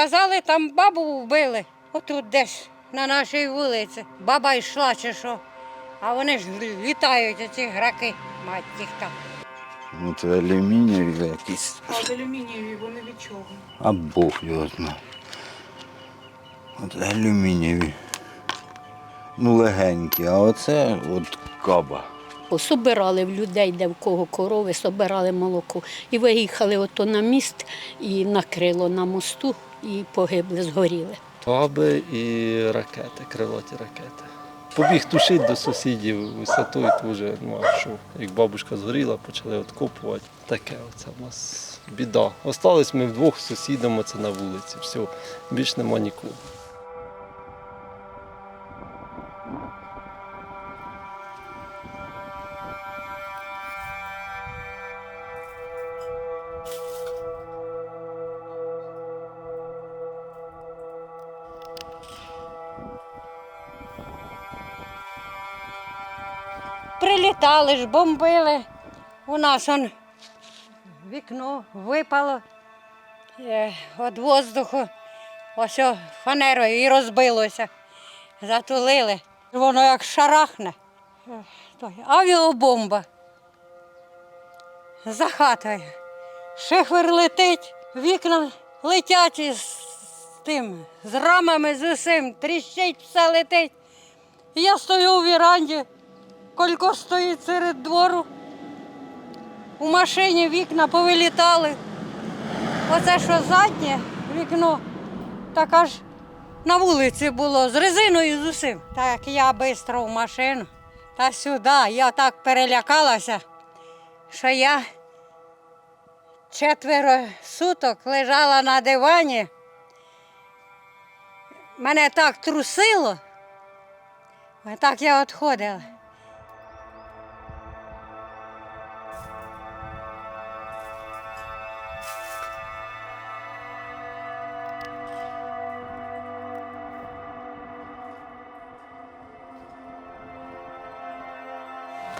Казали, там бабу вбили. Отут десь на нашій вулиці. Баба йшла чи що. А вони ж літають, ці граки, мать їх там. Ну, це алюмінієві якісь. А алюмінієві вони від чого? А Бог його знає. От алюмінієві. Ну, легенькі, а оце от каба. Собирали в людей, де в кого корови, собирали молоко. І виїхали ото на міст і накрило на мосту, і погибли, згоріли. Каби і ракети, крилаті ракети. Побіг тушити до сусідів, висотою теж, ну а що, як бабушка згоріла, почали откопувати. Таке оце в нас біда. Остались ми вдвох з сусідом оце на вулиці. Все, більш нема нікого. Прилітали ж, бомбили. У нас он вікно випало е, від воздуху. Ось фанерою і розбилося. Затулили. Воно як шарахне. Авіабомба. За хатою. Шифер летить, вікна летять із тим, з рамами, з усім, тріщить, все летить. Я стою у віранді. Колько стоїть серед двору. У машині вікна повилітали. Оце що заднє вікно, так аж на вулиці було з резиною з усім. Так я швидко в машину та сюди. Я так перелякалася, що я четверо суток лежала на дивані. Мене так трусило, так я відходила.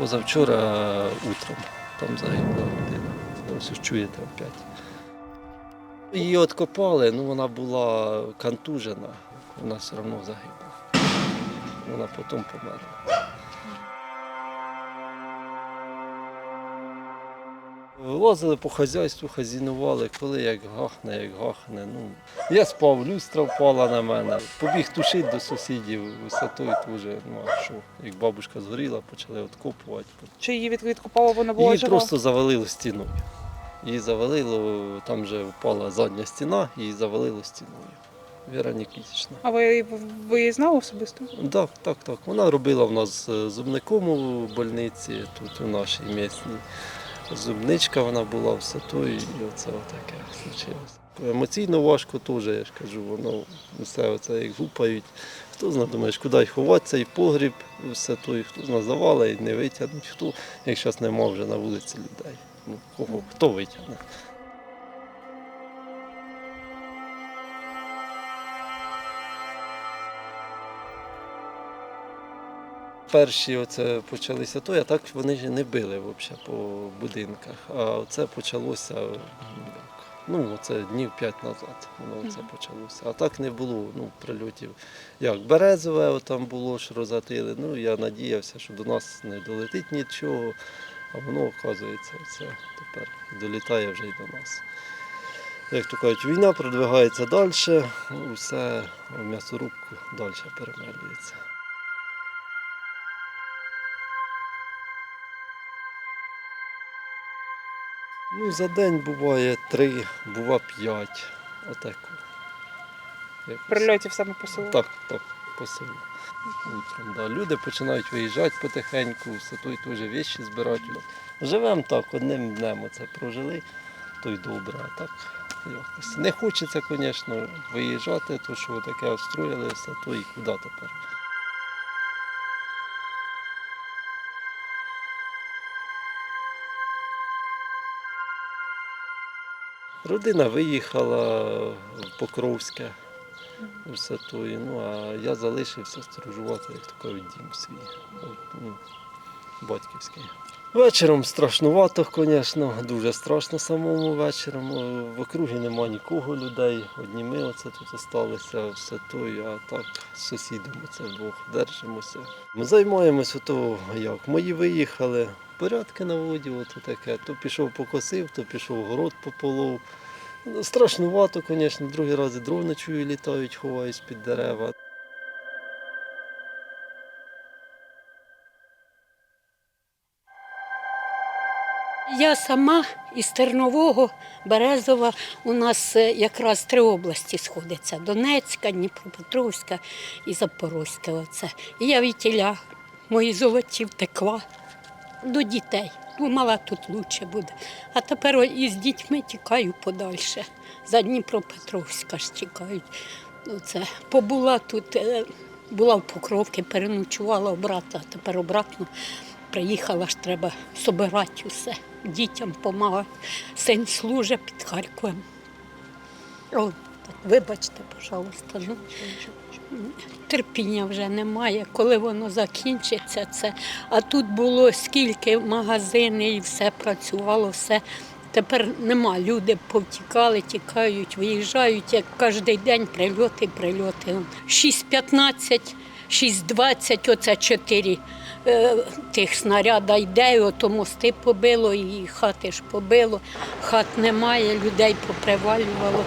Позавчора утром там загибла людина. Ось чуєте опять. Її откопали, ну вона була контужена, вона все одно загибла. Вона потім померла. Лазили по хазяйству, хазінували, коли як гахне, як гахне. Ну, я спав, люстра впала на мене. Побіг тушити до сусідів, висотою теж, ну а що, як бабушка згоріла, почали відкопувати. Чи її від- відкопало, вона була Її жива? просто завалило стіною. Її завалило, там вже впала задня стіна, її завалило стіною. Віра Нікітічна. А ви, ви її знали особисто? Так, так, так. Вона робила в нас е, зубником у больниці, тут у нашій місній. Зубничка вона була все то, і оце отаке случилось. Емоційно важко теж, я ж кажу, воно все оце як гупають. Хто знає, думаєш, куди ховатися, і погріб, все то, і хто знає, завали, і не витягнуть, хто, як зараз нема вже на вулиці людей. Ну, кого, хто витягне? Перші оце почалися то, а так вони ж не били взагалі по будинках. А це почалося ну, ну, це днів п'ять назад. Воно це почалося. А так не було ну, прильотів. Як березове там було, що розгатили. Ну я надіявся, що до нас не долетить нічого. А воно, оказується, це тепер долітає вже й до нас. Як то кажуть, війна продвигається далі, усе в м'ясорубку далі перемелюється. Ну, за день буває три, бува п'ять. Якось. Прильотів саме по селу? Так, так, по селу. Утром, да. Люди починають виїжджати потихеньку, все то й теж вещі збирати. Живемо так, одним днем оце прожили, то й добре, а так якось. Не хочеться, звісно, виїжджати, то що таке отстроїли, все то і куди тепер. Родина виїхала в Покровське, все то, і, ну, а я залишився сторожувати, як то дім свій. От, ну, батьківський. Вечором страшнувато, звісно, дуже страшно самому вечором. В округі нема нікого людей. Одні ми оце тут залишилися, все то, а так з сусідом це вдвох держимося. Ми займаємося того, як мої виїхали, порядки наводів, ото таке. То пішов покосив, то пішов город пополов. Ну, Страшнувато, звісно, другий раз дрони чую, літають, ховаюсь під дерева. Я сама із Тернового, Березова. У нас е, якраз три області сходяться: Донецька, Дніпропетровська і Запорозька. Оце. І я вітіля, мої золоті втекла до дітей. Думала, тут краще буде. А тепер із дітьми тікаю подальше. За Дніпропетровська ж тікають. Оце. Побула тут, е, була в Покровці, переночувала у брата, а тепер обратно приїхала ж треба собирати усе, дітям допомагати. Син служить під Харковом. Вибачте, пожалуйста. Ну, терпіння вже немає, коли воно закінчиться це. А тут було скільки магазинів і все працювало, все. Тепер нема. Люди повтікали, тікають, виїжджають, як кожен день прильоти, прильоти. 6.15, 6.20, оце чотири е, тих снаряда йде, ото мости побило, і хати ж побило, хат немає, людей попривалювало.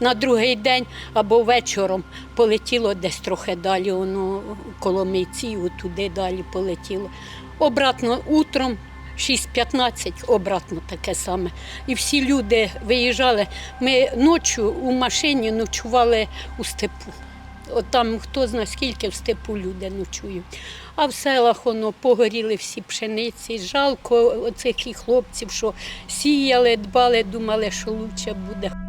На другий день або вечором полетіло десь трохи далі, воно коло мійці, туди далі полетіло. Обратно утром 6.15, обратно таке саме. І всі люди виїжджали. Ми ночі у машині ночували у степу. От там хто знає, скільки в степу люди ночують. А в селах воно погоріли всі пшениці. Жалко оцих хлопців, що сіяли, дбали, думали, що краще буде.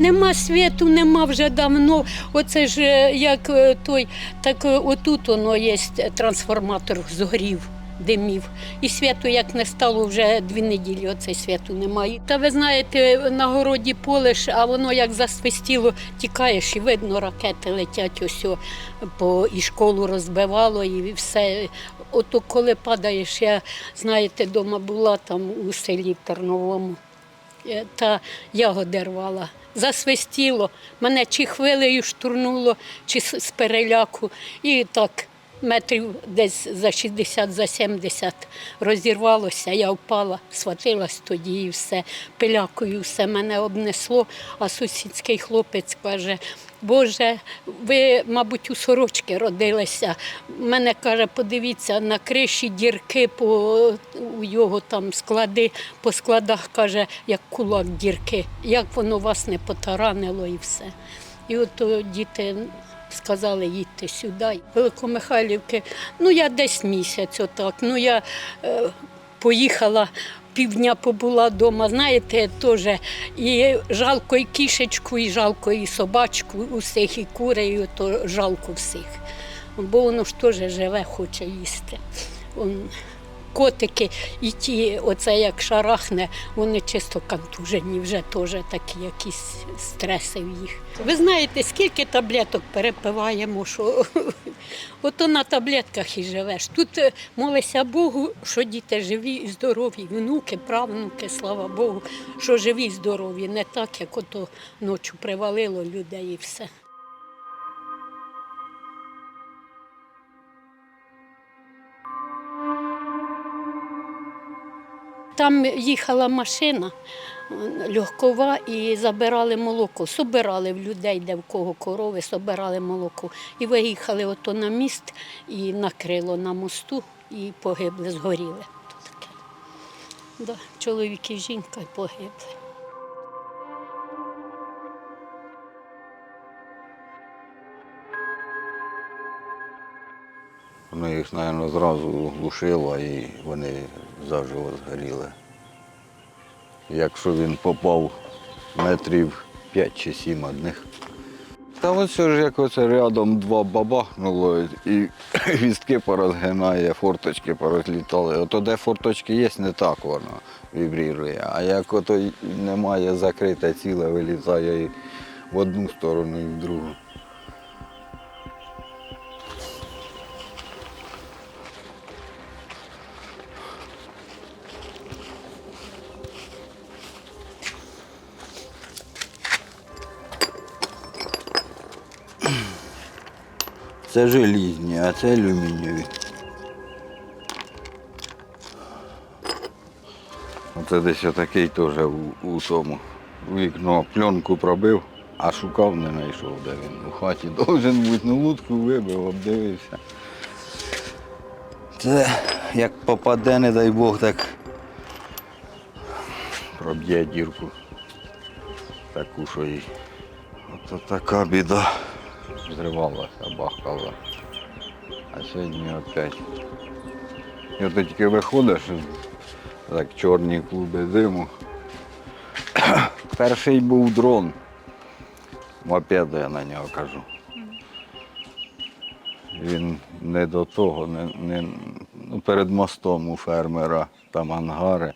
Нема світу, нема вже давно. Оце ж е, як е, той, так е, отут воно є трансформатор згорів. Димів. І святу як не стало вже дві неділі, оцей святу немає. Та ви знаєте, на городі полеш, а воно як засвистіло, тікаєш і видно, ракети летять ось о, по і школу розбивало, і все. Ото коли падаєш, я знаєте, вдома була там у селі Терновому. Та ягоди рвала. Засвистіло, мене чи хвилею штурнуло, чи з переляку. І так метрів десь за 60, за 70 розірвалося, я впала, схватилась тоді і все. Пилякою все мене обнесло, а сусідський хлопець каже, Боже, ви, мабуть, у сорочки родилися. Мене каже, подивіться, на криші дірки по у його там склади, по складах каже, як кулак дірки, як воно вас не потаранило і все. І от діти сказали, їдьте сюди. Великомихайлівки, ну я десь місяць отак. Ну я е, поїхала. Півдня побула вдома, знаєте, теж і жалко і кішечку, і жалко і собачку, усіх, і кури, то жалко всіх. Бо воно ж теж живе, хоче їсти. Он, котики і ті, оце як шарахне, вони чисто контужені, вже теж такі якісь стреси в їх. Ви знаєте, скільки таблеток перепиваємо, що ото на таблетках і живеш. Тут е, молися Богу, що діти живі і здорові, внуки, правнуки, слава Богу, що живі і здорові, не так, як ото ночі привалило людей і все. Там їхала машина е, легкова і забирали молоко. Собирали в людей, де в кого корови, собирали молоко. І виїхали ото на міст і накрило на мосту, і погибли, згоріли. Да, чоловік і жінка погибли. Воно їх, мабуть, зразу глушило і вони заживо згоріли. Якщо він попав метрів 5 чи 7 одних. Та ось ж як рядом два бабахнуло і вістки порозгинає, форточки порозлітали. Ото де форточки є, не так воно вібрірує. А як ото немає закрите ціле, вилізає і в одну сторону і в другу. Це желізні, а це алюмінієві. Оце десь отакий теж у, у тому. Вікно пленку пробив, а шукав, не знайшов, де він. У хаті должен бути, ну лутку вибив, обдивився. Це як попаде, не дай Бог, так проб'є дірку. Таку, що і. Ото така біда. Зривалася, бахкала. А сьогодні опять. І от тільки виходиш, так чорні клуби диму. Перший був дрон. Мопед я на нього кажу. Він не до того, не, не, ну, перед мостом у фермера, там ангари.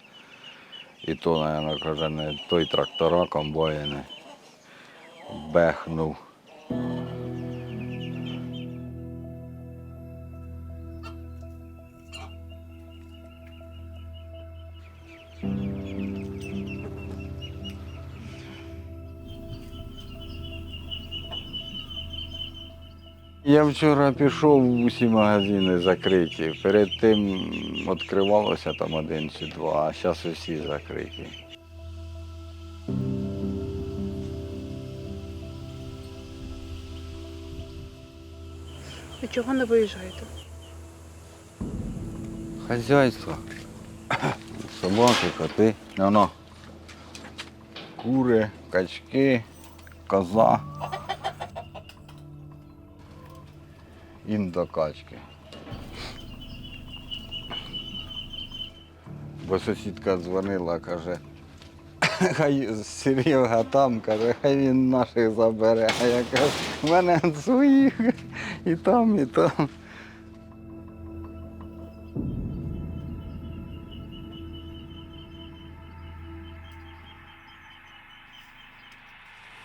І то, мабуть, каже, не той трактора, комбайни. Бехнув. Я вчора пішов, усі магазини закриті. Перед тим відкривалося там один чи два, а зараз усі закриті. І чого не виїжджаєте? Хазяйство. Собаки, коти. Воно. Кури, качки, коза. Індокачки. Бо сусідка дзвонила, каже, хай Серега там, каже, хай він наших забере. А я кажу, в мене своїх і там, і там.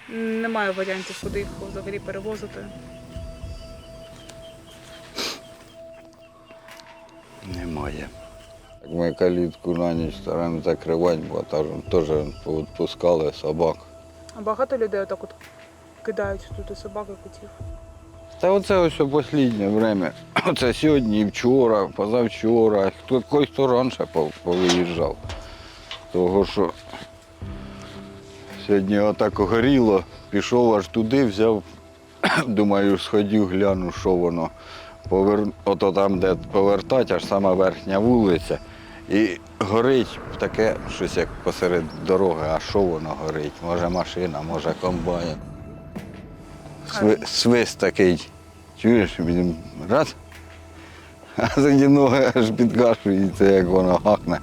Немає варіантів, куди їх взагалі перевозити. Немає. Ми калітку на ніч стараємося закривати, бо там теж відпускали собак. А багато людей отак от кидають тут і собак, і котів. Та оце ось останнє время. Оце сьогодні, і вчора, позавчора, хто хтось хто раніше повиїжджав. Того що сьогодні отак горіло, пішов аж туди, взяв, думаю, сходів, гляну, що воно. Повер... Ото там, де повертать, аж сама верхня вулиця. І горить таке щось як посеред дороги, а що воно горить? Може машина, може комбайн. Сви... Свист такий. Чуєш, він раз, а тоді ноги аж підкашуються, як воно гахне.